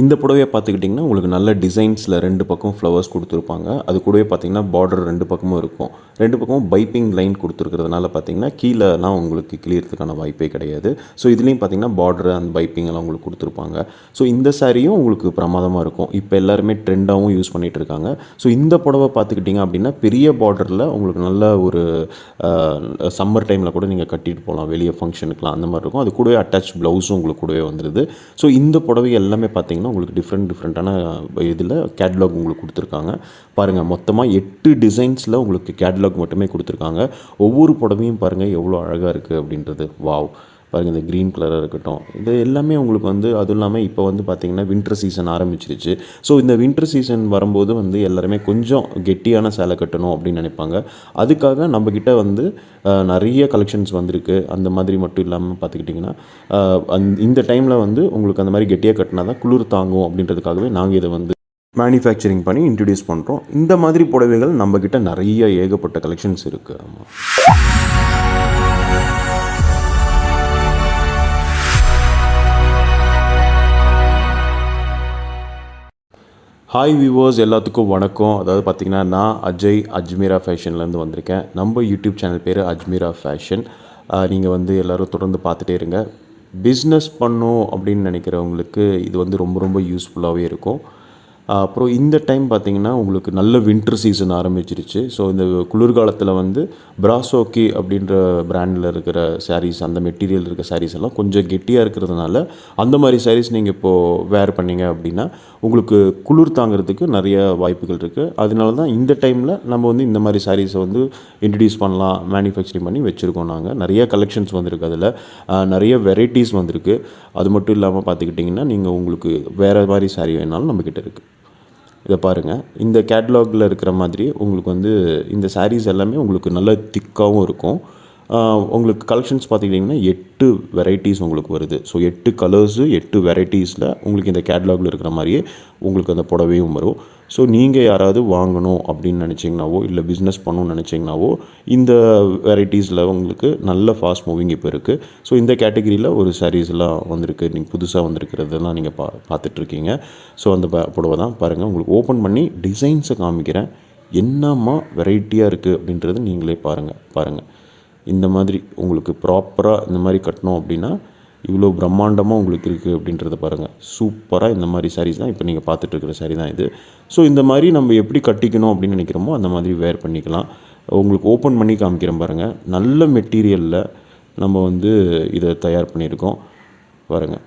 இந்த புடவையை பார்த்துக்கிட்டிங்கன்னா உங்களுக்கு நல்ல டிசைன்ஸில் ரெண்டு பக்கம் ஃப்ளவர்ஸ் கொடுத்துருப்பாங்க. அது கூடவே பார்த்தீங்கன்னா பார்டர் ரெண்டு பக்கமும் இருக்கும். ரெண்டு பக்கமும் பைப்பிங் லைன் கொடுத்துருக்கிறதுனால பார்த்தீங்கன்னா கீழேலாம் உங்களுக்கு கிளியறதுக்கான வாய்ப்பே கிடையாது. ஸோ இதுலேயும் பார்த்தீங்கன்னா பார்டர் அந்த பைப்பிங் எல்லாம் உங்களுக்கு கொடுத்துருப்பாங்க. ஸோ இந்த சாரியும் உங்களுக்கு பிரமாதமாக இருக்கும். இப்போ எல்லாருமே ட்ரெண்டாகவும் யூஸ் பண்ணிகிட்டு இருக்காங்க ஸோ இந்த புடவை பார்த்துக்கிட்டிங்க அப்படின்னா பெரிய பார்டரில் உங்களுக்கு நல்ல ஒரு சம்மர் டைமில் கூட நீங்கள் கட்டிட்டு போகலாம் வெளியே ஃபங்க்ஷனுக்குலாம் அந்த மாதிரி இருக்கும். அது கூடவே அட்டாச் ப்ளவுஸும் உங்களுக்கு கூடவே வந்துடுது ஸோ இந்த புடவை எல்லாமே பார்த்தீங்கன்னா உங்களுக்கு டிஃப்ரெண்ட் டிஃப்ரெண்ட்டான இதில் கேட்லாக் உங்களுக்கு கொடுத்துருக்காங்க. பாருங்கள் மொத்தமாக எட்டு டிசைன்ஸில் உங்களுக்கு கேட்லாக் மட்டுமே கொடுத்துருக்காங்க. ஒவ்வொரு புடவையும் பாருங்கள் எவ்வளோ அழகாக இருக்குது அப்படின்றது. வாவ் பாருங்கள் இந்த க்ரீன் கலராக இருக்கட்டும். இது எல்லாமே உங்களுக்கு வந்து அதுவும் இல்லாமல் இப்போ வந்து பார்த்திங்கன்னா வின்டர் சீசன் ஆரம்பிச்சிருச்சு. ஸோ இந்த வின்டர் சீசன் வரும்போது வந்து எல்லாருமே கொஞ்சம் கெட்டியான சேலை கட்டணும் அப்படின்னு நினைப்பாங்க. அதுக்காக நம்மக்கிட்ட வந்து நிறைய கலெக்ஷன்ஸ் வந்திருக்கு. அந்த மாதிரி மட்டும் இல்லாமல் பார்த்துக்கிட்டிங்கன்னா இந்த டைமில் வந்து உங்களுக்கு அந்த மாதிரி கெட்டியாக கட்டினா தான் குளிர் தாங்கும் அப்படின்றதுக்காகவே நாங்கள் இதை வந்து மேனுஃபேக்சரிங் பண்ணி இன்ட்ரடியூஸ் பண்ணுறோம் இந்த மாதிரி புடவைகள் நம்மக்கிட்ட நிறைய ஏகப்பட்ட கலெக்ஷன்ஸ் இருக்குது ஆமாம் ஹாய் வியூவர்ஸ் எல்லாத்துக்கும் வணக்கம். அதாவது பார்த்தீங்கன்னா நான் அஜய் அஜ்மீரா ஃபேஷன்லேருந்து வந்திருக்கேன். நம்ம யூடியூப் சேனல் பேர் அஜ்மீரா ஃபேஷன். நீங்கள் வந்து எல்லோரும் தொடர்ந்து பார்த்துட்டே இருங்க. பிஸ்னஸ் பண்ணும் அப்படின்னு நினைக்கிறவங்களுக்கு இது வந்து ரொம்ப ரொம்ப யூஸ்ஃபுல்லாகவே இருக்கும். அப்புறம் இந்த டைம் பார்த்திங்கன்னா உங்களுக்கு நல்ல வின்டர் சீசன் ஆரம்பிச்சிருச்சு. ஸோ இந்த குளிர்காலத்தில் வந்து பிராசோக்கி அப்படின்ற பிராண்டில் இருக்கிற சாரீஸ் அந்த மெட்டீரியல் இருக்க சாரீஸ் எல்லாம் கொஞ்சம் கெட்டியாக இருக்கிறதுனால அந்த மாதிரி சாரீஸ் நீங்கள் இப்போது வேர் பண்ணீங்க அப்படின்னா உங்களுக்கு குளிர் தாங்கிறதுக்கு நிறைய வாய்ப்புகள் இருக்குது அதனால தான் இந்த டைமில் நம்ம வந்து இந்த மாதிரி சாரீஸை வந்து இன்ட்ரடியூஸ் பண்ணலாம் மேனுஃபேக்சரிங் பண்ணி வச்சுருக்கோம் நாங்கள் நிறைய கலெக்ஷன்ஸ் வந்திருக்கு அதில். நிறைய வெரைட்டிஸ் வந்திருக்கு. அது மட்டும் இல்லாமல் பார்த்துக்கிட்டிங்கன்னா நீங்கள் உங்களுக்கு வேறு மாதிரி சாரீ வேணாலும் நம்மக்கிட்ட இருக்குது இதை பாருங்கள் இந்த கேட்லாகில் இருக்கிற மாதிரி உங்களுக்கு வந்து இந்த சாரீஸ் எல்லாமே உங்களுக்கு நல்ல திக்காகவும் இருக்கும். உங்களுக்கு கலெக்ஷன்ஸ் பார்த்துக்கிட்டிங்கன்னா எட்டு வெரைட்டிஸ் உங்களுக்கு வருது. ஸோ எட்டு கலர்ஸு எட்டு வெரைட்டிஸில் உங்களுக்கு இந்த கேட்லாகில் இருக்கிற மாதிரியே உங்களுக்கு அந்த புடவையும் வரும். ஸோ நீங்கள் யாராவது வாங்கணும் அப்படின்னு நினச்சிங்கனாவோ இல்லை பிஸ்னஸ் பண்ணணும்னு நினச்சிங்கனாவோ இந்த வெரைட்டிஸில் உங்களுக்கு நல்ல ஃபாஸ்ட் மூவிங் இப்போ இருக்குது ஸோ இந்த கேட்டகரியில் ஒரு சாரீஸ்லாம் வந்திருக்கு. நீங்கள் புதுசாக வந்திருக்கிறதெல்லாம் நீங்கள் பா பார்த்துட்ருக்கீங்க. ஸோ அந்த ப- புடவை தான் பாருங்கள் உங்களுக்கு ஓப்பன் பண்ணி டிசைன்ஸை காமிக்கிறேன். என்னம்மா வெரைட்டியாக இருக்குது அப்படின்றது நீங்களே பாருங்கள் பாருங்கள் இந்த மாதிரி உங்களுக்கு ப்ராப்பராக இந்த மாதிரி கட்டணும் அப்படின்னா இவ்வளோ பிரம்மாண்டமாக உங்களுக்கு இருக்குது அப்படின்றத பாருங்கள் சூப்பராக இந்த மாதிரி சாரீஸ் தான் இப்போ நீங்கள் பார்த்துட்ருக்குற சாரீ தான் இது. ஸோ இந்த மாதிரி நம்ம எப்படி கட்டிக்கணும் அப்படின்னு நினைக்கிறோமோ அந்த மாதிரி வேர் பண்ணிக்கலாம். உங்களுக்கு ஓப்பன் பண்ணி காமிக்கிறேன் பாருங்கள் நல்ல மெட்டீரியலில் நம்ம வந்து இதை தயார் பண்ணியிருக்கோம். பாருங்கள்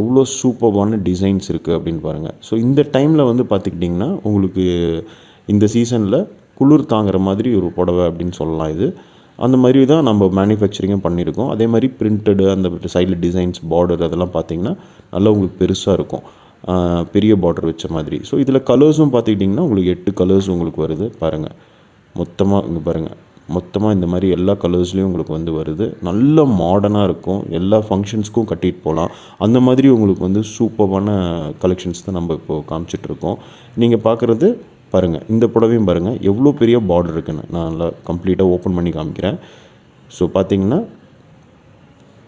எவ்வளோ சூப்பர்பான டிசைன்ஸ் இருக்குது அப்படின்னு பாருங்கள் ஸோ இந்த டைமில் வந்து பார்த்துக்கிட்டிங்கன்னா உங்களுக்கு இந்த சீசனில் குளிர் தாங்குற மாதிரி ஒரு புடவை அப்படின்னு சொல்லலாம் இது. அந்த மாதிரி தான் நம்ம மேனுஃபேக்சரிங்கும் பண்ணியிருக்கோம். அதே மாதிரி பிரிண்டடு அந்த சைடில் டிசைன்ஸ் பார்டர் அதெல்லாம் பார்த்தீங்கன்னா நல்லா உங்களுக்கு பெருசாக இருக்கும். பெரிய பார்டர் வச்ச மாதிரி. ஸோ இதில் கலர்ஸும் பார்த்துக்கிட்டிங்கன்னா உங்களுக்கு எட்டு கலர்ஸ் உங்களுக்கு வருது. பாருங்கள் மொத்தமாக இங்கே பாருங்கள் மொத்தமாக இந்த மாதிரி எல்லா கலர்ஸ்லேயும் உங்களுக்கு வந்து வருது. நல்ல மாடர்னாக இருக்கும். எல்லா ஃபங்க்ஷன்ஸ்க்கும் கட்டிட்டு போகலாம். அந்த மாதிரி உங்களுக்கு வந்து சூப்பரான கலெக்ஷன்ஸ் தான் நம்ம இப்போது காமிச்சிட்ருக்கோம் நீங்கள் பார்க்குறது பாருங்கள் இந்த புடவையும் பாருங்கள் எவ்வளோ பெரிய பார்டர் இருக்குன்னு நான் நல்லா கம்ப்ளீட்டாக ஓப்பன் பண்ணி காமிக்கிறேன். ஸோ பார்த்தீங்கன்னா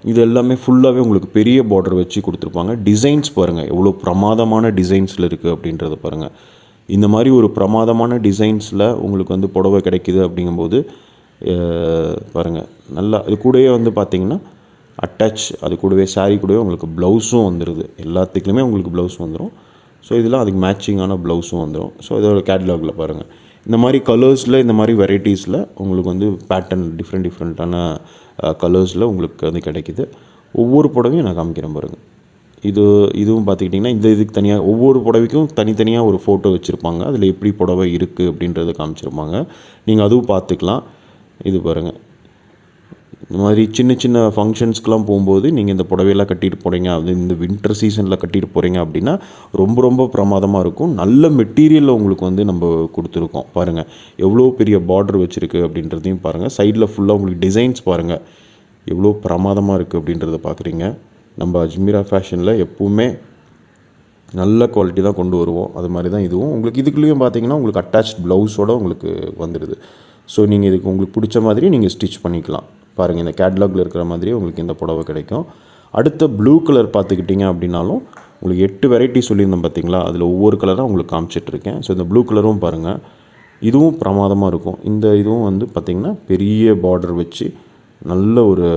இது எல்லாமே ஃபுல்லாகவே உங்களுக்கு பெரிய பார்டர் வச்சு கொடுத்துருப்பாங்க. டிசைன்ஸ் பாருங்கள் எவ்வளோ பிரமாதமான டிசைன்ஸில் இருக்குது அப்படின்றத பாருங்கள் இந்த மாதிரி ஒரு பிரமாதமான டிசைன்ஸில் உங்களுக்கு வந்து புடவை கிடைக்குது அப்படிங்கும்போது பாருங்கள் நல்லா இது கூடவே வந்து பார்த்திங்கன்னா அட்டாச் அது கூடவே சாரீ கூடவே உங்களுக்கு ப்ளவுஸும் வந்துடுது எல்லாத்துக்குமே உங்களுக்கு ப்ளவுஸ் வந்துடும் ஸோ இதெல்லாம் அதுக்கு மேட்சிங்கான ப்ளவுஸும் வந்துடும் ஸோ இதோட கேட்லாகில் பாருங்கள் இந்த மாதிரி கலர்ஸில் இந்த மாதிரி வெரைட்டிஸில் உங்களுக்கு வந்து பேட்டர்ன் டிஃப்ரெண்ட் டிஃப்ரெண்ட்டான கலர்ஸில் உங்களுக்கு வந்து கிடைக்குது. ஒவ்வொரு புடவையும் நான் காமிக்கிறேன் பாருங்கள் இது இதுவும் பார்த்துக்கிட்டிங்கன்னா இந்த இதுக்கு தனியாக ஒவ்வொரு புடவைக்கும் தனித்தனியாக ஒரு ஃபோட்டோ வச்சுருப்பாங்க. அதில் எப்படி புடவை இருக்குது அப்படின்றத காமிச்சிருப்பாங்க. நீங்கள் அதுவும் பார்த்துக்கலாம். இது பாருங்கள் இந்த மாதிரி சின்ன சின்ன ஃபங்க்ஷன்ஸ்க்கெலாம் போகும்போது நீங்கள் இந்த புடவையெல்லாம் கட்டிட்டு போகிறீங்க அது இந்த வின்டர் சீசனில் கட்டிட்டு போகிறீங்க அப்படின்னா ரொம்ப ரொம்ப பிரமாதமாக இருக்கும். நல்ல மெட்டீரியலில் உங்களுக்கு வந்து நம்ம கொடுத்துருக்கோம். பாருங்கள் எவ்வளோ பெரிய பார்டர் வச்சுருக்கு அப்படின்றதையும் பாருங்கள் சைடில் ஃபுல்லாக உங்களுக்கு டிசைன்ஸ் பாருங்கள் எவ்வளோ பிரமாதமாக இருக்குது அப்படின்றத பார்க்குறீங்க நம்ம அஜ்மீரா ஃபேஷனில் எப்போவுமே நல்ல குவாலிட்டி தான் கொண்டு வருவோம். அது மாதிரி தான் இதுவும். உங்களுக்கு இதுக்குள்ளேயும் பார்த்தீங்கன்னா உங்களுக்கு அட்டாச் ப்ளவுஸோட உங்களுக்கு வந்துடுது. ஸோ நீங்கள் இதுக்கு உங்களுக்கு பிடிச்ச மாதிரி நீங்கள் ஸ்டிச் பண்ணிக்கலாம். பாருங்கள் இந்த கேட்லாகில் இருக்கிற மாதிரியே உங்களுக்கு இந்த புடவை கிடைக்கும். அடுத்த ப்ளூ கலர் பார்த்துக்கிட்டிங்க அப்படின்னாலும் உங்களுக்கு எட்டு வெரைட்டி சொல்லியிருந்தேன் பார்த்தீங்களா அதில் ஒவ்வொரு கலராக உங்களுக்கு காமிச்சிட்ருக்கேன் ஸோ இந்த ப்ளூ கலரும் பாருங்கள் இதுவும் பிரமாதமாக இருக்கும். இந்த இதுவும் வந்து பார்த்திங்கன்னா பெரிய பார்டர் வச்சு நல்ல ஒரு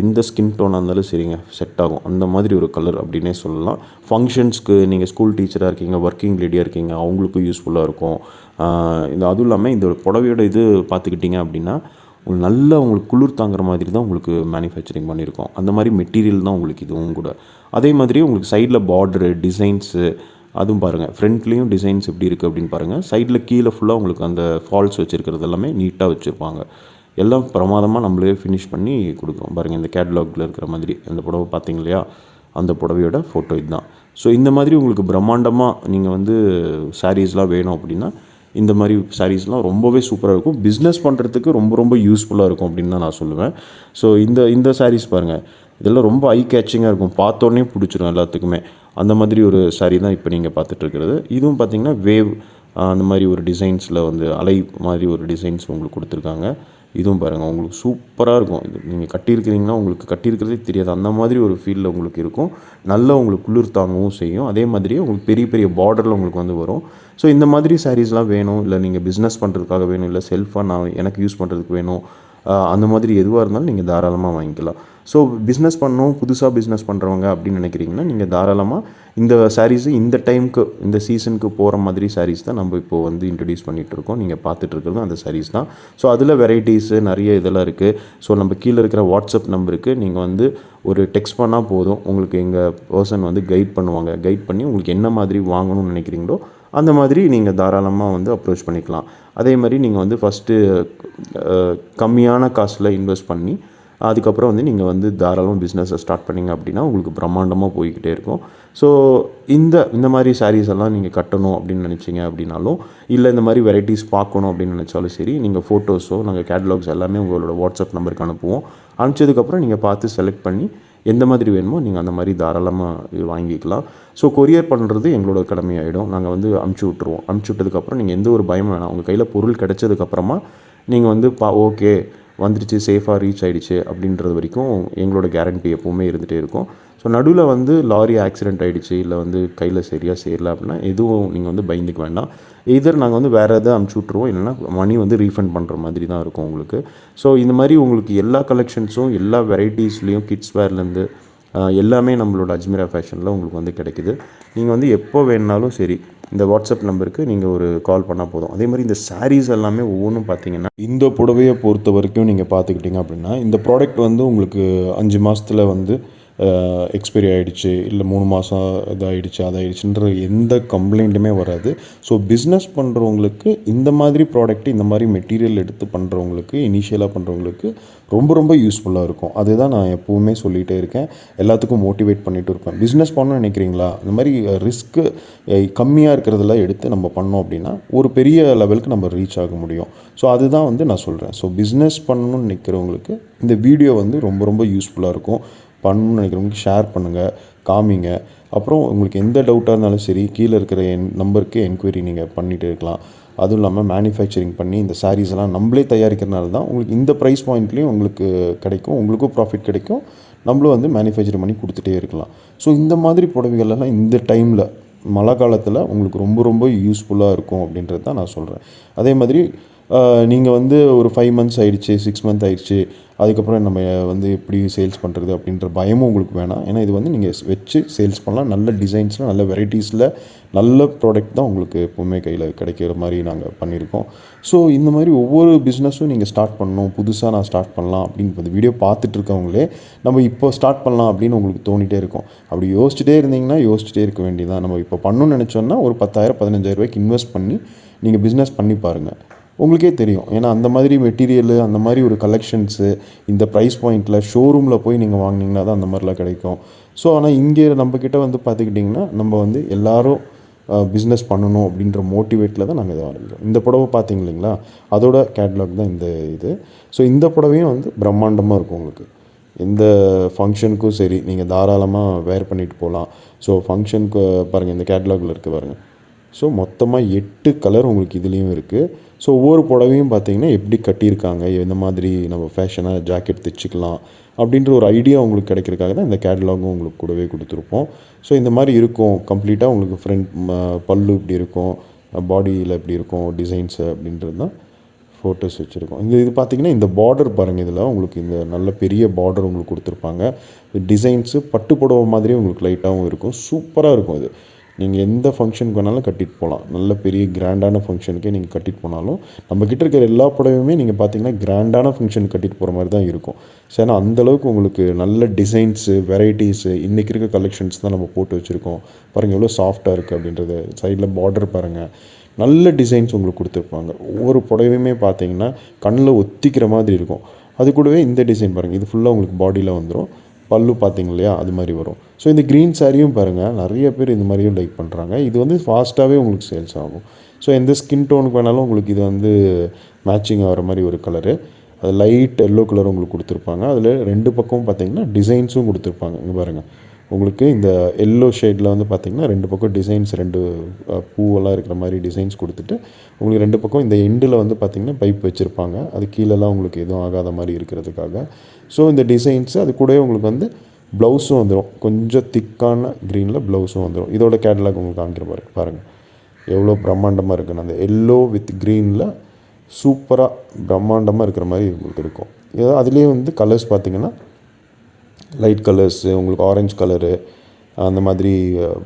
எந்த ஸ்கின் டோனாக இருந்தாலும் சரிங்க செட் ஆகும். அந்த மாதிரி ஒரு கலர் அப்படின்னே சொல்லலாம். ஃபங்க்ஷன்ஸ்க்கு நீங்கள் ஸ்கூல் டீச்சராக இருக்கீங்க ஒர்க்கிங் லேடியாக இருக்கீங்க அவங்களுக்கும் யூஸ்ஃபுல்லாக இருக்கும். இந்த அதுவும் இல்லாமல் இந்த புடவையோட இது பார்த்துக்கிட்டிங்க அப்படின்னா உங்களுக்கு நல்ல உங்களுக்கு குளிர் தாங்குற மாதிரி தான் உங்களுக்கு மேனுஃபேக்சரிங் பண்ணியிருக்கோம். அந்த மாதிரி மெட்டீரியல் தான் உங்களுக்கு இதுவும் கூட. அதே மாதிரி உங்களுக்கு சைடில் பார்டரு டிசைன்ஸு அதுவும் பாருங்கள் ஃப்ரண்ட்லேயும் டிசைன்ஸ் எப்படி இருக்குது அப்படின்னு பாருங்கள் சைடில் கீழே ஃபுல்லாக உங்களுக்கு அந்த ஃபால்ஸ் வச்சுருக்கிறது எல்லாமே நீட்டாக வச்சுருப்பாங்க. எல்லாம் பிரமாதமாக நம்மளே ஃபினிஷ் பண்ணி கொடுக்குறோம். பாருங்கள் இந்த கேட்லாகில் இருக்கிற மாதிரி. அந்த புடவை பார்த்தீங்க இல்லையா? அந்த புடவையோட ஃபோட்டோ இதுதான். ஸோ இந்த மாதிரி உங்களுக்கு பிரம்மாண்டமாக நீங்கள் வந்து சாரீஸ்லாம் வேணும் அப்படின்னா இந்த மாதிரி சாரீஸ்லாம் ரொம்பவே சூப்பராக இருக்கும். பிஸ்னஸ் பண்ணுறதுக்கு ரொம்ப ரொம்ப யூஸ்ஃபுல்லாக இருக்கும் அப்படின்னு தான் நான் சொல்லுவேன். ஸோ இந்த இந்த சாரீஸ் பாருங்கள் இதெல்லாம் ரொம்ப ஐ கேச்சிங்காக இருக்கும். பார்த்தோன்னே பிடிச்சிரும் எல்லாத்துக்குமே. அந்த மாதிரி ஒரு சாரீ தான் இப்போ நீங்கள் பார்த்துட்டு இருக்கிறது. இதுவும் பார்த்தீங்கன்னா வேவ் அந்த மாதிரி ஒரு டிசைன்ஸில் வந்து அலை மாதிரி ஒரு டிசைன்ஸ் உங்களுக்கு கொடுத்துருக்காங்க. இதுவும் பாருங்கள் உங்களுக்கு சூப்பராக இருக்கும். இது நீங்கள் கட்டியிருக்கிறீங்கன்னா உங்களுக்கு கட்டியிருக்கிறதே தெரியாது. அந்த மாதிரி ஒரு ஃபீலில் உங்களுக்கு இருக்கும். நல்ல உங்களுக்கு குளிர் தாங்கவும் செய்யும். அதே மாதிரியே உங்களுக்கு பெரிய பெரிய பார்டரில் உங்களுக்கு வந்து வரும். ஸோ இந்த மாதிரி சாரீஸ்லாம் வேணும். இல்லை நீங்கள் பிஸ்னஸ் பண்ணுறதுக்காக வேணும். இல்லை செல்ஃபாக நான் எனக்கு யூஸ் பண்ணுறதுக்கு வேணும். அந்த மாதிரி எதுவாக இருந்தாலும் நீங்கள் தாராளமாக வாங்கிக்கலாம். ஸோ பிஸ்னஸ் பண்ணணும் புதுசாக பிஸ்னஸ் பண்ணுறவங்க அப்படின்னு நினைக்கிறீங்கன்னா நீங்கள் தாராளமாக இந்த சாரீஸு இந்த டைமுக்கு இந்த சீசனுக்கு போகிற மாதிரி சாரீஸ் தான் நம்ம இப்போ வந்து இன்ட்ரடியூஸ் பண்ணிகிட்டு இருக்கோம். நீங்கள் பார்த்துட்டு அந்த சாரீஸ் தான். ஸோ அதில் வெரைட்டிஸு நிறைய இதெல்லாம் இருக்குது ஸோ நம்ம கீழே இருக்கிற வாட்ஸ்அப் நம்பருக்கு நீங்கள் வந்து ஒரு டெக்ஸ்ட் பண்ணால் போதும். உங்களுக்கு எங்கள் பர்சன் வந்து கைட் பண்ணுவாங்க. கைட் பண்ணி உங்களுக்கு என்ன மாதிரி வாங்கணும்னு நினைக்கிறீங்களோ அந்த மாதிரி நீங்கள் தாராளமாக வந்து அப்ரோச் பண்ணிக்கலாம். அதே மாதிரி நீங்கள் வந்து ஃபஸ்ட்டு கம்மியான காசில் இன்வெஸ்ட் பண்ணி அதுக்கப்புறம் வந்து நீங்கள் வந்து தாராளமாக பிஸ்னஸை ஸ்டார்ட் பண்ணிங்க அப்படின்னா உங்களுக்கு பிரம்மாண்டமாக போய்கிட்டே இருக்கும். ஸோ இந்த இந்த மாதிரி சாரீஸ் எல்லாம் நீங்கள் கட்டணும் அப்படின்னு நினச்சிங்க அப்படின்னாலும் இல்லை இந்த மாதிரி வெரைட்டிஸ் பார்க்கணும் அப்படின்னு நினச்சாலும் சரி நீங்கள் ஃபோட்டோஸோ நாங்கள் கேட்லாக்ஸ் எல்லாமே உங்களோட வாட்ஸ்அப் நம்பருக்கு அனுப்புவோம். அனுப்பிச்சதுக்கப்புறம் நீங்கள் பார்த்து செலக்ட் பண்ணி எந்த மாதிரி வேணுமோ நீங்கள் அந்த மாதிரி தாராளமாக இது வாங்கிக்கலாம். ஸோ கொரியர் பண்ணுறது எங்களோட கடமையாயிடும். நாங்கள் வந்து அமுச்சு விட்ருவோம் அமுச்சு விட்டதுக்கப்புறம் நீங்கள் எந்த ஒரு பயமும் வேணாம். உங்கள் கையில் பொருள் கிடைச்சதுக்கப்புறமா நீங்கள் வந்து பா ஓகே வந்துடுச்சு சேஃபாக ரீச் ஆகிடுச்சு அப்படின்றது வரைக்கும் எங்களோட கேரண்டி எப்போவுமே இருந்துகிட்டே இருக்கும். ஸோ நடுவில் வந்து லாரி ஆக்சிடென்ட் ஆகிடுச்சு இல்லை வந்து கையில் சரியாக சேரல அப்படின்னா எதுவும் நீங்கள் வந்து பயந்துக்க வேண்டாம். எதர் நாங்கள் வந்து வேறு எதாவது அமுச்சு விட்ருவோம் இல்லைன்னா மணி வந்து ரீஃபண்ட் பண்ணுற மாதிரி தான் இருக்கும் உங்களுக்கு. ஸோ இந்த மாதிரி உங்களுக்கு எல்லா கலெக்ஷன்ஸும் எல்லா வெரைட்டிஸ்லேயும் கிட்ஸ் வேர்லேருந்து எல்லாமே நம்மளோட அஜ்மீரா ஃபேஷனில் உங்களுக்கு வந்து கிடைக்குது. நீங்கள் வந்து எப்போ வேணுனாலும் சரி இந்த வாட்ஸ்அப் நம்பருக்கு நீங்கள் ஒரு கால் பண்ணால் போதும். அதே மாதிரி இந்த சாரீஸ் எல்லாமே ஒவ்வொன்றும் பார்த்தீங்கன்னா இந்த புடவையை பொறுத்த வரைக்கும் நீங்கள் பார்த்துக்கிட்டிங்க அப்படின்னா இந்த ப்ராடக்ட் வந்து உங்களுக்கு அஞ்சு மாதத்தில் வந்து எக்ஸ்பைரி ஆகிடுச்சு இல்லை மூணு மாதம் இதாகிடுச்சு அதாகிடுச்சுன்ற எந்த கம்ப்ளைண்ட்டுமே வராது. ஸோ பிஸ்னஸ் பண்ணுறவங்களுக்கு இந்த மாதிரி ப்ராடக்ட்டு இந்த மாதிரி மெட்டீரியல் எடுத்து பண்ணுறவங்களுக்கு இனிஷியலாக பண்ணுறவங்களுக்கு ரொம்ப ரொம்ப யூஸ்ஃபுல்லாக இருக்கும். அதுதான் நான் எப்போவுமே சொல்லிகிட்டே இருக்கேன். எல்லாத்துக்கும் மோட்டிவேட் பண்ணிட்டு இருப்பேன். பிஸ்னஸ் பண்ணணும்னு நினைக்கிறீங்களா? இந்த மாதிரி ரிஸ்க்கு கம்மியாக இருக்கிறதெல்லாம் எடுத்து நம்ம பண்ணோம் அப்படின்னா ஒரு பெரிய லெவலுக்கு நம்ம ரீச் ஆக முடியும். ஸோ அதுதான் வந்து நான் சொல்கிறேன் ஸோ பிஸ்னஸ் பண்ணணும்னு நினைக்கிறவங்களுக்கு இந்த வீடியோ வந்து ரொம்ப ரொம்ப யூஸ்ஃபுல்லாக இருக்கும். பண்ணணும்னு நினைக்கிறவங்களுக்கு ஷேர் பண்ணுங்கள் காமிங்க. அப்புறம் உங்களுக்கு எந்த டவுட்டாக இருந்தாலும் சரி கீழே இருக்கிற என் நம்பருக்கு என்கொயரி நீங்கள் பண்ணிகிட்டே இருக்கலாம். அதுவும் இல்லாமல் மேனுஃபேக்சரிங் பண்ணி இந்த சாரீஸ் எல்லாம் நம்மளே தயாரிக்கிறனால தான் உங்களுக்கு இந்த ப்ரைஸ் பாயிண்ட்லேயும் உங்களுக்கு கிடைக்கும் உங்களுக்கும் ப்ராஃபிட் கிடைக்கும். நம்மளும் வந்து மேனுஃபேக்சரிங் பண்ணி கொடுத்துட்டே இருக்கலாம். ஸோ இந்த மாதிரி புடவைகள் எல்லாம் இந்த டைமில் மழை காலத்தில் உங்களுக்கு ரொம்ப ரொம்ப யூஸ்ஃபுல்லாக இருக்கும் அப்படின்றது தான் நான் சொல்கிறேன் அதே மாதிரி நீங்கள் வந்து ஒரு ஃபைவ் மந்த்ஸ் ஆயிடுச்சு சிக்ஸ் மந்த் ஆயிடுச்சு அதுக்கப்புறம் நம்ம வந்து எப்படி சேல்ஸ் பண்ணுறது அப்படின்ற பயமும் உங்களுக்கு வேணாம். ஏன்னா இது வந்து நீங்கள் வச்சு சேல்ஸ் பண்ணலாம். நல்ல டிசைன்ஸில் நல்ல வெரைட்டிஸில் நல்ல ப்ராடக்ட் தான் உங்களுக்கு எப்போவுமே கையில் கிடைக்கிற மாதிரி நாங்கள் பண்ணியிருக்கோம். ஸோ இந்த மாதிரி ஒவ்வொரு பிஸ்னஸும் நீங்கள் ஸ்டார்ட் பண்ணணும். புதுசாக நான் ஸ்டார்ட் பண்ணலாம் அப்படின்னு இந்த வீடியோ பார்த்துட்டு இருக்கவங்களே நம்ம இப்போ ஸ்டார்ட் பண்ணலாம் அப்படின்னு உங்களுக்கு தோணிகிட்டே இருக்கும். அப்படி யோசிச்சுட்டே இருந்தீங்கன்னா யோசிச்சுட்டே இருக்க வேண்டியதான் நம்ம இப்போ பண்ணணும்னு நினச்சோன்னா ஒரு பத்தாயிரம் பதினஞ்சாயிரம் ரூபாய்க்கு இன்வெஸ்ட் பண்ணி நீங்கள் பிஸ்னஸ் பண்ணி பாருங்கள் உங்களுக்கே தெரியும். ஏன்னா அந்த மாதிரி மெட்டீரியலு அந்த மாதிரி ஒரு கலெக்ஷன்ஸு இந்த ப்ரைஸ் பாயிண்ட்டில் ஷோரூமில் போய் நீங்கள் வாங்கினீங்கன்னா தான் அந்த மாதிரிலாம் கிடைக்கும். ஸோ ஆனால் இங்கே நம்மக்கிட்ட வந்து பார்த்துக்கிட்டிங்கன்னா நம்ம வந்து எல்லாரும் பிஸ்னஸ் பண்ணணும் அப்படின்ற மோட்டிவேட்டில் தான் நாங்கள் இதை ஆரம்பிக்கிறோம் இந்த புடவை பார்த்தீங்க இல்லைங்களா? அதோட கேட்லாக் தான் இந்த இது. ஸோ இந்த புடவையும் வந்து பிரம்மாண்டமாக இருக்கும் உங்களுக்கு. எந்த ஃபங்க்ஷனுக்கும் சரி நீங்கள் தாராளமாக வேர் பண்ணிட்டு போகலாம். ஸோ ஃபங்க்ஷனுக்கு பாருங்கள் இந்த கேட்லாகில் இருக்குது பாருங்கள் ஸோ மொத்தமாக எட்டு கலர் உங்களுக்கு இதுலேயும் இருக்குது ஸோ ஒவ்வொரு புடவையும் பார்த்தீங்கன்னா எப்படி கட்டியிருக்காங்க எந்த மாதிரி நம்ம ஃபேஷனாக ஜாக்கெட் தைச்சிக்கலாம் அப்படின்ற ஒரு ஐடியா உங்களுக்கு கிடைக்கிறதுக்காக தான் இந்த கேட்டலாகும் உங்களுக்கு கூடவே கொடுத்துருப்போம். ஸோ இந்த மாதிரி இருக்கும். கம்ப்ளீட்டாக உங்களுக்கு ஃப்ரண்ட் பல்லு இப்படி இருக்கும் பாடியில் இப்படி இருக்கும் டிசைன்ஸு அப்படின்றது தான் ஃபோட்டோஸ் வச்சுருக்கோம். இந்த இது பார்த்தீங்கன்னா இந்த பார்டர் பாருங்கள் இதில் உங்களுக்கு இந்த நல்ல பெரிய பார்டர் உங்களுக்கு கொடுத்துருப்பாங்க. டிசைன்ஸு பட்டு புடவை மாதிரியே உங்களுக்கு லைட்டாகவும் இருக்கும். சூப்பராக இருக்கும் இது. நீங்கள் எந்த ஃபங்க்ஷனுக்கு வேணாலும் கட்டிட்டு போகலாம் நல்ல பெரிய கிராண்டான ஃபங்க்ஷனுக்கே நீங்கள் கட்டிட்டு போனாலும் நம்மக்கிட்ட இருக்கிற எல்லா புடவையுமே நீங்கள் பார்த்தீங்கன்னா கிராண்டான ஃபங்க்ஷனுக்கு கட்டிட்டு போகிற மாதிரி தான் இருக்கும். ஏன்னா அந்தளவுக்கு உங்களுக்கு நல்ல டிசைன்ஸு வெரைட்டிஸு இன்றைக்கி இருக்க கலெக்ஷன்ஸ் தான் நம்ம போட்டு வச்சுருக்கோம். பாருங்கள் எவ்வளோ சாஃப்டாக இருக்குது அப்படின்றது. சைடில் பார்டர் பாருங்கள் நல்ல டிசைன்ஸ் உங்களுக்கு கொடுத்துருப்பாங்க. ஒவ்வொரு புடவையுமே பார்த்தீங்கன்னா கண்ணில் ஒத்திக்கிற மாதிரி இருக்கும். அது கூடவே இந்த டிசைன் பாருங்கள் இது ஃபுல்லாக உங்களுக்கு பாடியில் வந்துடும் பல்லு பார்த்தீங்க இல்லையா அது மாதிரி வரும். ஸோ இந்த க்ரீன் சாரியும் பாருங்கள் நிறைய பேர் இந்த மாதிரியும் லைக் பண்ணுறாங்க இது வந்து ஃபாஸ்ட்டாகவே உங்களுக்கு சேல்ஸ் ஆகும். ஸோ எந்த ஸ்கின் டோனுக்கு வேணாலும் உங்களுக்கு இது வந்து மேட்சிங் ஆகிற மாதிரி ஒரு கலரு அது லைட் எல்லோ கலர் உங்களுக்கு கொடுத்துருப்பாங்க. அதில் ரெண்டு பக்கமும் பார்த்திங்கன்னா டிசைன்ஸும் கொடுத்துருப்பாங்க. இங்கே பாருங்கள் உங்களுக்கு இந்த எல்லோ ஷேடில் வந்து பார்த்தீங்கன்னா ரெண்டு பக்கம் டிசைன்ஸ் ரெண்டு பூவெல்லாம் இருக்கிற மாதிரி டிசைன்ஸ் கொடுத்துட்டு உங்களுக்கு ரெண்டு பக்கம் இந்த எண்டில் வந்து பார்த்தீங்கன்னா பைப் வச்சுருப்பாங்க. அது கீழெல்லாம் உங்களுக்கு எதுவும் ஆகாத மாதிரி இருக்கிறதுக்காக. ஸோ இந்த டிசைன்ஸு அது கூடவே உங்களுக்கு வந்து ப்ளவுஸும் வந்துடும் கொஞ்சம் திக்கான க்ரீனில் ப்ளவுஸும் வந்துடும் இதோட கேட்டலாக் உங்களுக்கு காமிக்கிற பாருங்கள் எவ்வளோ பிரம்மாண்டமாக இருக்குன்னு அந்த எல்லோ வித் க்ரீனில் சூப்பராக பிரம்மாண்டமாக இருக்கிற மாதிரி உங்களுக்கு இருக்கும். ஏதோ அதுலேயே வந்து கலர்ஸ் பார்த்தீங்கன்னா லைட் கலர்ஸு உங்களுக்கு ஆரஞ்சு கலரு அந்த மாதிரி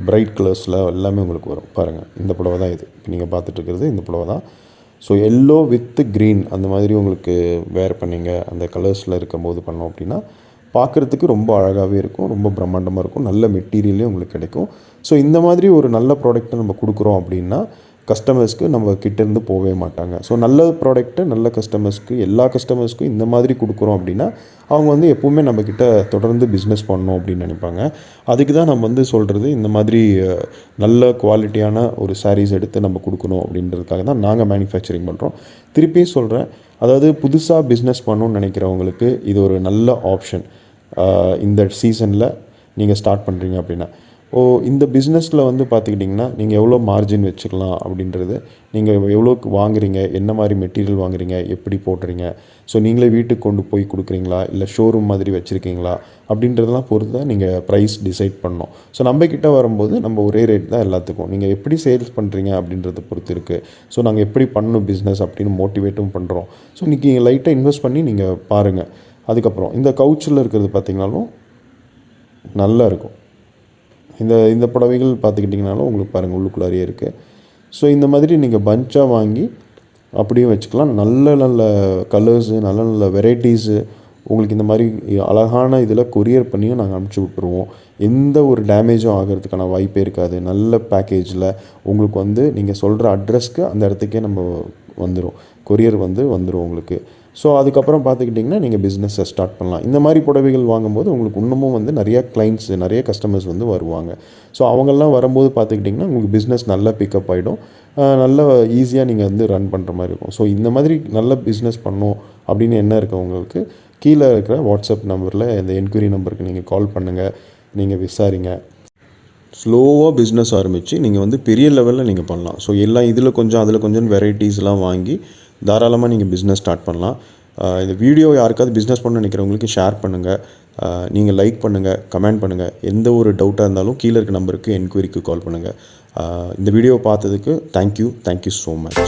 பிரைட் கலர்ஸில் எல்லாமே உங்களுக்கு வரும். பாருங்கள் இந்த புடவை தான் இது. இப்போ நீங்கள் பார்த்துட்ருக்கிறது இந்த புடவை தான். ஸோ எல்லோ வித்து க்ரீன் அந்த மாதிரி உங்களுக்கு வேர் பண்ணிங்க அந்த கலர்ஸில் இருக்கும்போது பண்ணோம் அப்படின்னா பார்க்குறதுக்கு ரொம்ப அழகாகவே இருக்கும் ரொம்ப பிரம்மாண்டமாக இருக்கும் நல்ல மெட்டீரியலே உங்களுக்கு கிடைக்கும். ஸோ இந்த மாதிரி ஒரு நல்ல ப்ராடக்ட்டை நம்ம கொடுக்குறோம் அப்படின்னா கஸ்டமர்ஸ்க்கு நம்ம கிட்டேருந்து போகவே மாட்டாங்க. ஸோ நல்ல ப்ராடக்ட்டு நல்ல கஸ்டமர்ஸ்க்கு எல்லா கஸ்டமர்ஸ்க்கும் இந்த மாதிரி கொடுக்குறோம் அப்படின்னா அவங்க வந்து எப்போவுமே நம்மக்கிட்ட தொடர்ந்து பிஸ்னஸ் பண்ணணும் அப்படின்னு நினைப்பாங்க. அதுக்கு தான் நம்ம வந்து சொல்கிறது இந்த மாதிரி நல்ல குவாலிட்டியான ஒரு சாரீஸ் எடுத்து நம்ம கொடுக்கணும் அப்படின்றதுக்காக தான் நாங்கள் மேனுஃபேக்சரிங் பண்ணுறோம் திருப்பியும் சொல்கிறேன் அதாவது புதுசாக பிஸ்னஸ் பண்ணணும்னு நினைக்கிறவங்களுக்கு இது ஒரு நல்ல ஆப்ஷன் இந்த சீசனில் நீங்கள் ஸ்டார்ட் பண்ணுறீங்க அப்படின்னா. ஓ இந்த பிஸ்னஸில் வந்து பார்த்துக்கிட்டிங்கன்னா நீங்கள் எவ்வளோ மார்ஜின் வச்சுக்கலாம் அப்படின்றது நீங்கள் எவ்வளோக்கு வாங்குறீங்க என்ன மாதிரி மெட்டீரியல் வாங்குறீங்க எப்படி போடுறீங்க ஸோ நீங்களே வீட்டுக்கு கொண்டு போய் கொடுக்குறீங்களா இல்லை ஷோரூம் மாதிரி வச்சுருக்கீங்களா அப்படின்றதெல்லாம் பொறுத்து தான் நீங்கள் ப்ரைஸ் டிசைட் பண்ணணும். ஸோ நம்ம கிட்டே வரும்போது நம்ம ஒரே ரேட் தான் எல்லாத்துக்கும். நீங்கள் எப்படி சேல்ஸ் பண்ணுறீங்க அப்படின்றத பொறுத்து இருக்குது ஸோ நாங்கள் எப்படி பண்ணணும் பிஸ்னஸ் அப்படின்னு மோட்டிவேட்டும் பண்ணுறோம் ஸோ இன்றைக்கி நீங்கள் லைட்டாக இன்வெஸ்ட் பண்ணி நீங்கள் பாருங்கள் அதுக்கப்புறம் இந்த கவுச்சில் இருக்கிறது பார்த்தீங்கனாலும் நல்லா இருக்கும். இந்த இந்த புடவைகள் பார்த்துக்கிட்டிங்கனாலும் உங்களுக்கு பாருங்கள் உள்ளுக்குள்ளாரியே இருக்குது ஸோ இந்த மாதிரி நீங்கள் பஞ்சாக வாங்கி அப்படியும் வச்சுக்கலாம். நல்ல நல்ல கலர்ஸு நல்ல நல்ல வெரைட்டிஸு உங்களுக்கு இந்த மாதிரி அழகான இதில் கொரியர் பண்ணியும் நாங்கள் அனுப்பிச்சி விட்ருவோம் எந்த ஒரு டேமேஜும் ஆகிறதுக்கான வாய்ப்பே இருக்காது. நல்ல பேக்கேஜில் உங்களுக்கு வந்து நீங்கள் சொல்கிற அட்ரஸ்க்கு அந்த இடத்துக்கே நம்ம வந்துடும் கொரியர் வந்து வந்துடும் உங்களுக்கு. ஸோ அதுக்கப்புறம் பார்த்துக்கிட்டிங்கன்னா நீங்கள் பிஸ்னஸை ஸ்டார்ட் பண்ணலாம். இந்த மாதிரி புடவைகள் வாங்கும்போது உங்களுக்கு இன்னமும் வந்து நிறையா கிளைண்ட்ஸ் நிறைய கஸ்டமர்ஸ் வந்து வருவாங்க. ஸோ அவங்கெல்லாம் வரும்போது பார்த்துக்கிட்டிங்கன்னா உங்களுக்கு பிஸ்னஸ் நல்லா பிக்கப் ஆகிடும் நல்ல ஈஸியாக நீங்கள் வந்து ரன் பண்ணுற மாதிரி இருக்கும். ஸோ இந்த மாதிரி நல்ல பிஸ்னஸ் பண்ணணும் அப்படின்னு என்ன இருக்கு உங்களுக்கு கீழே இருக்கிற வாட்ஸ்அப் நம்பரில் இந்த என்கொயரி நம்பருக்கு நீங்கள் கால் பண்ணுங்கள் நீங்கள் விசாரிங்க. ஸ்லோவாக பிஸ்னஸ் ஆரம்பித்து நீங்கள் வந்து பெரிய லெவலில் நீங்கள் பண்ணலாம். ஸோ எல்லாம் இதில் கொஞ்சம் அதில் கொஞ்சம் வெரைட்டிஸ்லாம் வாங்கி தாராளமாக நீங்கள் பிஸ்னஸ் ஸ்டார்ட் பண்ணலாம். இந்த வீடியோ யாருக்காவது பிஸ்னஸ் பண்ண நினைக்கிறவங்களுக்கு ஷேர் பண்ணுங்கள் நீங்கள் லைக் பண்ணுங்கள் கமெண்ட் பண்ணுங்கள் எந்த ஒரு டவுட்டாக இருந்தாலும் கீழே இருக்க நம்பருக்கு என்கொயரிக்கு கால் பண்ணுங்கள் இந்த வீடியோ பார்த்ததுக்கு தேங்க்யூ தேங்க்யூ ஸோ மச்